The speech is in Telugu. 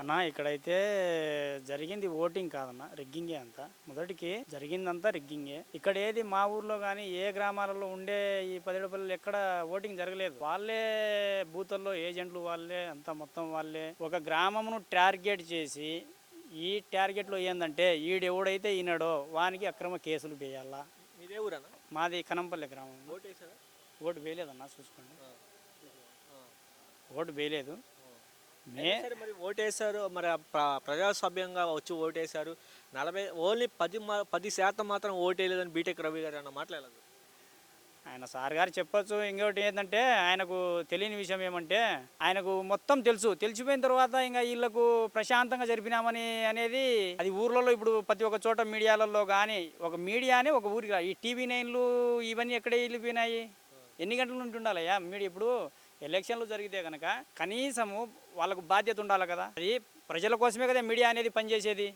అన్న ఇక్కడైతే జరిగింది ఓటింగ్ కాదన్న రిగ్గింగే అంతా. మొదటికి జరిగిందంతా రిగ్గింగే. ఇక్కడ ఏది మా ఊర్లో కానీ ఏ గ్రామాలలో ఉండే ఈ పదిహేడు పిల్లలు ఎక్కడ ఓటింగ్ జరగలేదు. వాళ్ళే బూతుల్లో ఏజెంట్లు వాళ్ళే అంతా మొత్తం వాళ్ళే. ఒక గ్రామమును టార్గెట్ చేసి ఈ టార్గెట్లో ఏంటంటే ఈడెవడైతే ఈనాడో వానికి అక్రమ కేసులు వేయాలా. మీదే కనంపల్లి గ్రామం. ఓటు వేయలేదన్న చూసుకోండి. ఓటు వేయలేదు. సరే మరి ఓటేశారు మరి ఆ ప్ర- ప్రజాస్వామ్యంగా వచ్చి ఓటేశారు. నలభై ఓన్లీ పది పది శాతం మాత్రం ఓటేయలేదని బీటెక్ రవి గారు అన్న మాట్లాడలేదు? ఆయన సార్ గారు చెప్పొచ్చు. ఇంకోటి ఏంటంటే ఆయనకు తెలియని విషయం ఏమంటే ఆయనకు మొత్తం తెలుసు. తెలిసిపోయిన తర్వాత ఇంకా వీళ్ళకు ప్రశాంతంగా జరిపినామని అనేది అది ఊర్లలో ఇప్పుడు ప్రతి ఒక్క చోట మీడియాలలో కానీ ఒక మీడియానే ఒక ఊరికి రా- ఈ టీవీ నైన్లు ఇవన్నీ ఎక్కడే వెళ్ళిపోయినాయి? ఎన్ని గంటల నుండి ఉండాలయ్యా మీడియా ఇప్పుడు ఎలక్షన్లు జరిగితే కనుక కనీసము వాళ్ళకు బాధ్యత ఉండాలి కదా. అది ప్రజల కోసమే కదా మీడియా అనేది పనిచేసేది.